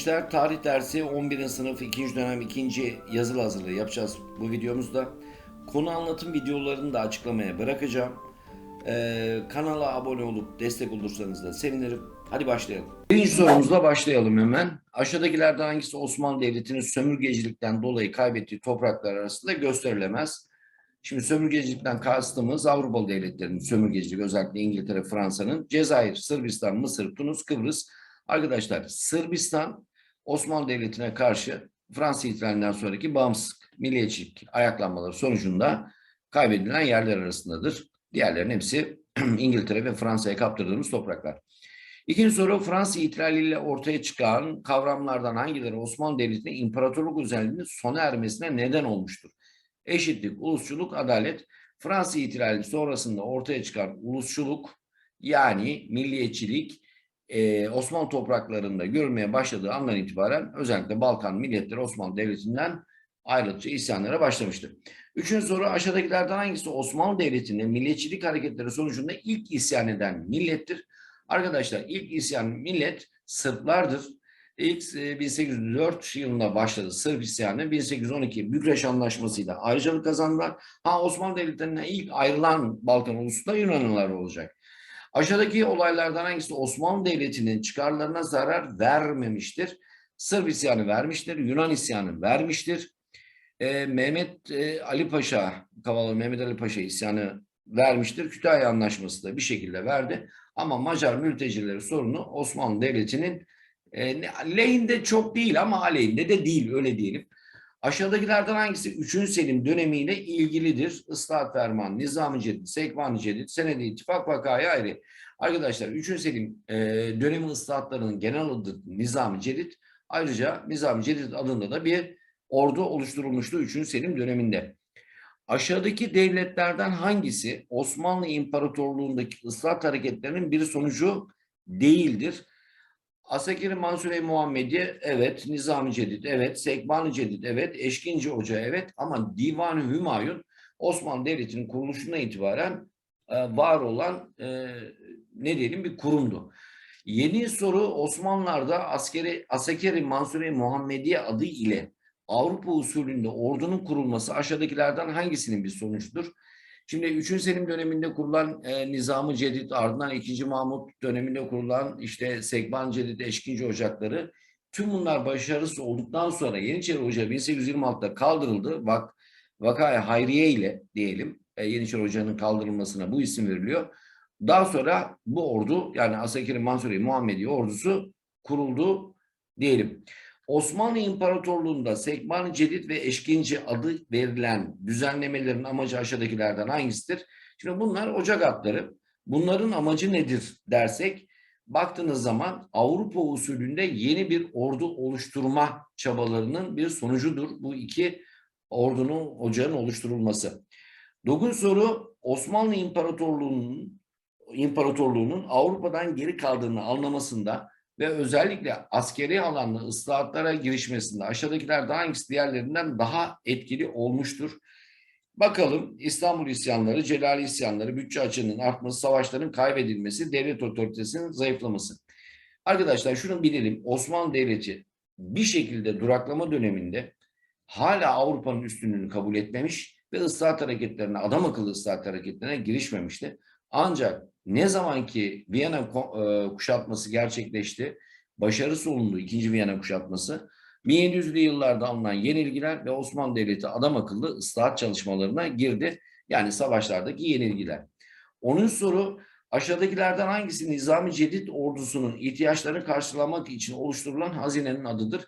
gençler tarih dersi 11. sınıf 2. dönem 2. yazılı hazırlığı yapacağız bu videomuzda. Konu anlatım videolarını da açıklamaya bırakacağım. Ee, kanala abone olup destek olursanız da sevinirim. Hadi başlayalım. Birinci sorumuzla başlayalım hemen. Aşağıdakilerden hangisi Osmanlı Devleti'nin sömürgecilikten dolayı kaybettiği topraklar arasında gösterilemez? Şimdi sömürgecilikten kastımız Avrupalı devletlerinin sömürgecilik özellikle İngiltere, Fransa'nın Cezayir, Sırbistan, Mısır, Tunus, Kıbrıs. Arkadaşlar Sırbistan Osmanlı Devleti'ne karşı Fransa ihtilalinden sonraki bağımsızlık, milliyetçilik ayaklanmaları sonucunda kaybedilen yerler arasındadır. Diğerlerinin hepsi İngiltere ve Fransa'ya kaptırdığımız topraklar. İkinci soru Fransa ihtilaliyle ortaya çıkan kavramlardan hangileri Osmanlı Devleti'nin imparatorluk özelliğinin sona ermesine neden olmuştur? Eşitlik, ulusçuluk, adalet. Fransa ihtilali sonrasında ortaya çıkan ulusçuluk yani milliyetçilik e, Osmanlı topraklarında görülmeye başladığı andan itibaren özellikle Balkan milletleri Osmanlı Devleti'nden ayrılıkçı isyanlara başlamıştı. Üçüncü soru aşağıdakilerden hangisi Osmanlı Devleti'nde milliyetçilik hareketleri sonucunda ilk isyan eden millettir? Arkadaşlar ilk isyan millet Sırplardır. İlk e, 1804 yılında başladı Sırp isyanı. 1812 Bükreş Anlaşması'yla ayrıcalık kazandılar. Ha Osmanlı Devletleri'nden ilk ayrılan Balkan ulusu da Yunanlılar olacak. Aşağıdaki olaylardan hangisi Osmanlı Devleti'nin çıkarlarına zarar vermemiştir? Sırp isyanı vermiştir, Yunan isyanı vermiştir. Ee, Mehmet e, Ali Paşa, Kavalı Mehmet Ali Paşa isyanı vermiştir. Kütahya Anlaşması da bir şekilde verdi. Ama Macar mültecileri sorunu Osmanlı Devleti'nin e, lehinde çok değil ama aleyhinde de değil öyle diyelim. Aşağıdakilerden hangisi 3. Selim dönemiyle ilgilidir? Islahat Ferman, Nizam-ı Cedid, Sekban-ı Cedid, Senedi İttifak vakayı ayrı. Arkadaşlar 3. Selim e, dönemi ıslahatlarının genel adı Nizam-ı Cedid. Ayrıca Nizam-ı Cedid adında da bir ordu oluşturulmuştu 3. Selim döneminde. Aşağıdaki devletlerden hangisi Osmanlı İmparatorluğu'ndaki ıslahat hareketlerinin bir sonucu değildir? Asakiri Mansure Muhammedi evet, Nizam-ı Cedid evet, Sekban-ı Cedid evet, Eşkinci Hoca evet ama Divan-ı Hümayun Osmanlı Devleti'nin kuruluşuna itibaren e, var olan e, ne diyelim bir kurumdu. Yeni soru Osmanlılar'da askeri Asakeri Mansure Muhammediye adı ile Avrupa usulünde ordunun kurulması aşağıdakilerden hangisinin bir sonucudur? Şimdi 3. Selim döneminde kurulan e, Nizam-ı Cedid ardından 2. Mahmut döneminde kurulan işte Sekban Cedid, Eşkinci Ocakları tüm bunlar başarısız olduktan sonra Yeniçeri Ocağı 1826'da kaldırıldı. Vak, Vakaya Hayriye ile diyelim e, Yeniçeri Ocağı'nın kaldırılmasına bu isim veriliyor. Daha sonra bu ordu yani Asakiri Mansuri Muhammedi ordusu kuruldu diyelim. Osmanlı İmparatorluğu'nda Sekban-ı Cedid ve Eşkinci adı verilen düzenlemelerin amacı aşağıdakilerden hangisidir? Şimdi bunlar ocak adları. Bunların amacı nedir dersek, baktığınız zaman Avrupa usulünde yeni bir ordu oluşturma çabalarının bir sonucudur. Bu iki ordunun, ocağın oluşturulması. Dokun soru Osmanlı İmparatorluğu'nun İmparatorluğu'nun Avrupa'dan geri kaldığını anlamasında ve özellikle askeri alanda ıslahatlara girişmesinde aşağıdakilerden hangisi diğerlerinden daha etkili olmuştur? Bakalım İstanbul isyanları, Celali isyanları, bütçe açığının artması, savaşların kaybedilmesi, devlet otoritesinin zayıflaması. Arkadaşlar şunu bilelim. Osmanlı Devleti bir şekilde duraklama döneminde hala Avrupa'nın üstünlüğünü kabul etmemiş ve ıslahat hareketlerine, adam akıllı ıslahat hareketlerine girişmemişti. Ancak ne zaman ki Viyana kuşatması gerçekleşti, başarısı olundu ikinci Viyana kuşatması, 1700'lü yıllarda alınan yenilgiler ve Osmanlı Devleti adam akıllı ıslahat çalışmalarına girdi. Yani savaşlardaki yenilgiler. Onun soru aşağıdakilerden hangisi Nizami Cedid ordusunun ihtiyaçlarını karşılamak için oluşturulan hazinenin adıdır?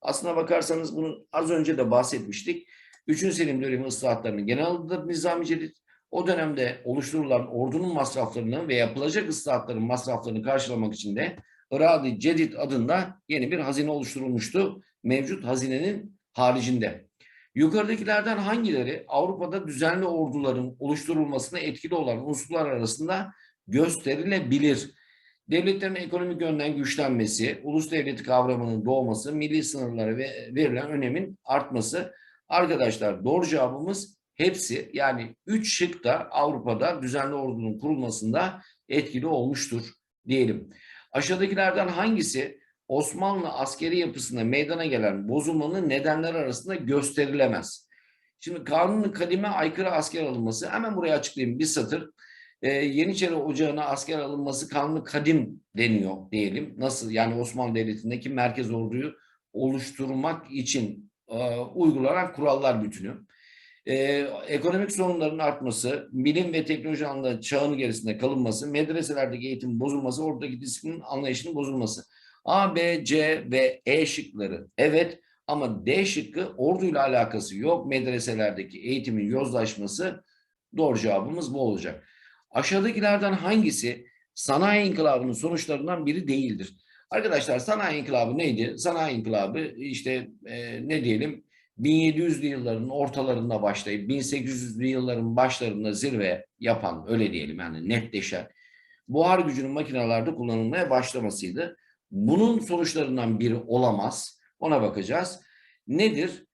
Aslına bakarsanız bunu az önce de bahsetmiştik. 3. Selim dönemi ıslahatlarının genel adıdır Nizami Cedid. O dönemde oluşturulan ordunun masraflarını ve yapılacak ıslahatların masraflarını karşılamak için de Iradi Cedid adında yeni bir hazine oluşturulmuştu. Mevcut hazinenin haricinde. Yukarıdakilerden hangileri Avrupa'da düzenli orduların oluşturulmasına etkili olan unsurlar arasında gösterilebilir? Devletlerin ekonomik yönden güçlenmesi, ulus devleti kavramının doğması, milli sınırlara verilen önemin artması. Arkadaşlar doğru cevabımız hepsi yani üç şık da Avrupa'da düzenli ordunun kurulmasında etkili olmuştur diyelim. Aşağıdakilerden hangisi Osmanlı askeri yapısında meydana gelen bozulmanın nedenler arasında gösterilemez. Şimdi kanunun kadime aykırı asker alınması hemen buraya açıklayayım bir satır. Ee, Yeniçeri Ocağı'na asker alınması kanunu kadim deniyor diyelim. Nasıl yani Osmanlı Devleti'ndeki merkez orduyu oluşturmak için e, uygulanan kurallar bütünü. Ee, ekonomik sorunların artması, bilim ve teknoloji alanında çağın gerisinde kalınması, medreselerdeki eğitim bozulması, oradaki disiplinin anlayışının bozulması. A, B, C ve E şıkları evet ama D şıkkı orduyla alakası yok. Medreselerdeki eğitimin yozlaşması doğru cevabımız bu olacak. Aşağıdakilerden hangisi sanayi inkılabının sonuçlarından biri değildir? Arkadaşlar sanayi inkılabı neydi? Sanayi inkılabı işte e, ne diyelim 1700'lü yılların ortalarında başlayıp 1800'lü yılların başlarında zirve yapan öyle diyelim yani netleşen buhar gücünün makinelerde kullanılmaya başlamasıydı. Bunun sonuçlarından biri olamaz. Ona bakacağız. Nedir?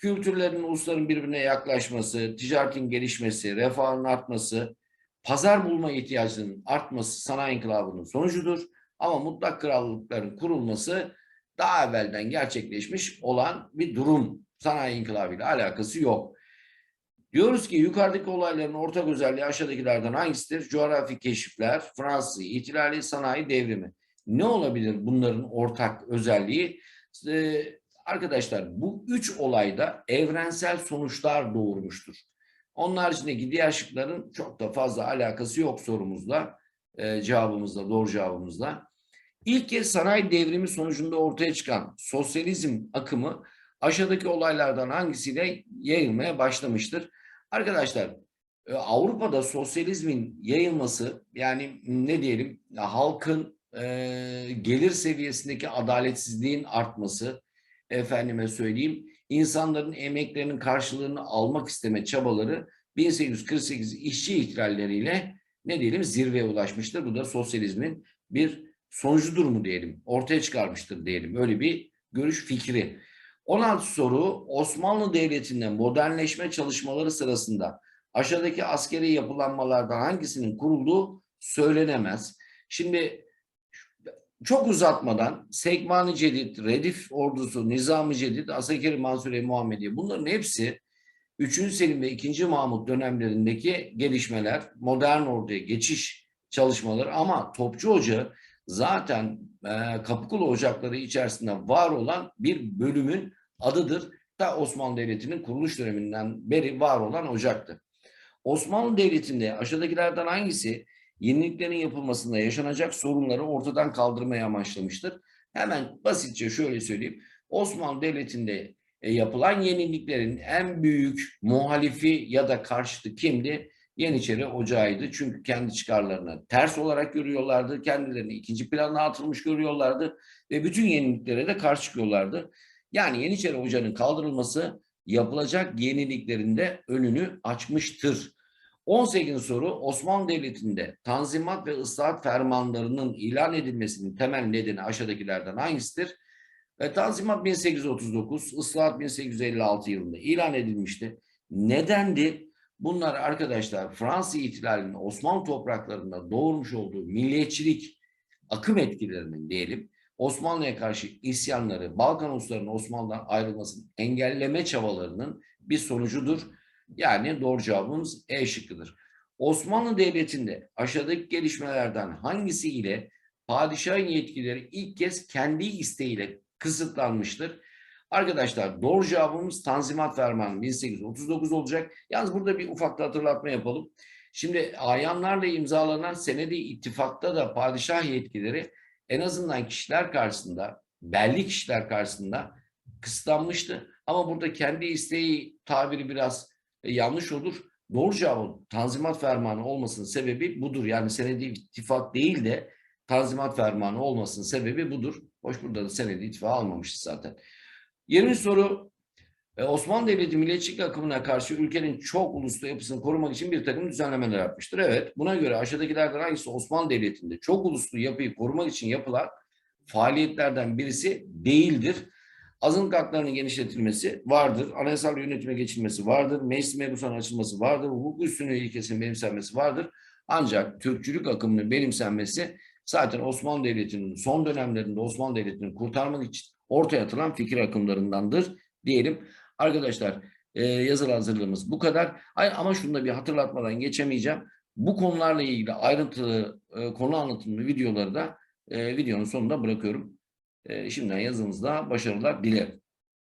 Kültürlerin, ulusların birbirine yaklaşması, ticaretin gelişmesi, refahın artması, pazar bulma ihtiyacının artması sanayi inkılabının sonucudur. Ama mutlak krallıkların kurulması daha evvelden gerçekleşmiş olan bir durum. Sanayi inkılabıyla alakası yok. Diyoruz ki yukarıdaki olayların ortak özelliği aşağıdakilerden hangisidir? Coğrafi keşifler, Fransız ihtilali, sanayi devrimi. Ne olabilir bunların ortak özelliği? Ee, arkadaşlar bu üç olayda evrensel sonuçlar doğurmuştur. Onun haricindeki diğer şıkların çok da fazla alakası yok sorumuzla, e, cevabımızla, doğru cevabımızla. İlk kez sanayi devrimi sonucunda ortaya çıkan sosyalizm akımı aşağıdaki olaylardan hangisiyle yayılmaya başlamıştır? Arkadaşlar e, Avrupa'da sosyalizmin yayılması yani ne diyelim halkın e, gelir seviyesindeki adaletsizliğin artması efendime söyleyeyim insanların emeklerinin karşılığını almak isteme çabaları 1848 işçi ihtilalleriyle ne diyelim zirveye ulaşmıştır. Bu da sosyalizmin bir sonucudur mu diyelim ortaya çıkarmıştır diyelim öyle bir görüş fikri. 16 soru Osmanlı Devleti'nde modernleşme çalışmaları sırasında aşağıdaki askeri yapılanmalardan hangisinin kurulduğu söylenemez. Şimdi çok uzatmadan Sekman-ı Cedid, Redif ordusu, Nizam-ı Cedid, Asakir Mansure Muhammediye bunların hepsi 3. Selim ve 2. Mahmut dönemlerindeki gelişmeler, modern orduya geçiş çalışmaları ama Topçu Hoca zaten e, Kapıkulu Ocakları içerisinde var olan bir bölümün adıdır. Da Osmanlı Devleti'nin kuruluş döneminden beri var olan ocaktı. Osmanlı Devleti'nde aşağıdakilerden hangisi yeniliklerin yapılmasında yaşanacak sorunları ortadan kaldırmaya amaçlamıştır? Hemen basitçe şöyle söyleyeyim. Osmanlı Devleti'nde e, yapılan yeniliklerin en büyük muhalifi ya da karşıtı kimdi? Yeniçeri Ocağı'ydı. Çünkü kendi çıkarlarına ters olarak görüyorlardı. Kendilerini ikinci plana atılmış görüyorlardı. Ve bütün yeniliklere de karşı çıkıyorlardı. Yani Yeniçeri Ocağı'nın kaldırılması yapılacak yeniliklerinde önünü açmıştır. 18. soru Osmanlı Devleti'nde tanzimat ve ıslahat fermanlarının ilan edilmesinin temel nedeni aşağıdakilerden hangisidir? E, tanzimat 1839, ıslahat 1856 yılında ilan edilmişti. Nedendi? Bunlar arkadaşlar Fransız ihtilalinin Osmanlı topraklarında doğurmuş olduğu milliyetçilik akım etkilerinin diyelim Osmanlı'ya karşı isyanları, Balkan uluslarının Osmanlı'dan ayrılmasını engelleme çabalarının bir sonucudur. Yani doğru cevabımız E şıkkıdır. Osmanlı Devleti'nde aşağıdaki gelişmelerden hangisiyle padişahın yetkileri ilk kez kendi isteğiyle kısıtlanmıştır? Arkadaşlar doğru cevabımız Tanzimat Fermanı 1839 olacak. Yalnız burada bir ufak da hatırlatma yapalım. Şimdi ayanlarla imzalanan senedi ittifakta da padişah yetkileri en azından kişiler karşısında, belli kişiler karşısında kısıtlanmıştı. Ama burada kendi isteği tabiri biraz e, yanlış olur. Doğru cevabın Tanzimat Fermanı olmasının sebebi budur. Yani senedi ittifak değil de Tanzimat Fermanı olmasının sebebi budur. Hoş burada da senedi ittifak almamışız zaten. 20 soru Osmanlı Devleti milliyetçilik akımına karşı ülkenin çok uluslu yapısını korumak için bir takım düzenlemeler yapmıştır. Evet, buna göre aşağıdakilerden hangisi Osmanlı Devleti'nde çok uluslu yapıyı korumak için yapılan faaliyetlerden birisi değildir. Azınlık haklarının genişletilmesi vardır. Anayasal yönetime geçilmesi vardır. Meclis mebusanın açılması vardır. Hukuk üstünlüğü ilkesinin benimsenmesi vardır. Ancak Türkçülük akımının benimsenmesi zaten Osmanlı Devleti'nin son dönemlerinde Osmanlı Devleti'ni kurtarmak için ortaya atılan fikir akımlarındandır diyelim. Arkadaşlar e, yazılı hazırlığımız bu kadar. Hayır, ama şunu da bir hatırlatmadan geçemeyeceğim. Bu konularla ilgili ayrıntılı e, konu anlatımlı videoları da e, videonun sonunda bırakıyorum. E, şimdiden yazınızda başarılar dilerim.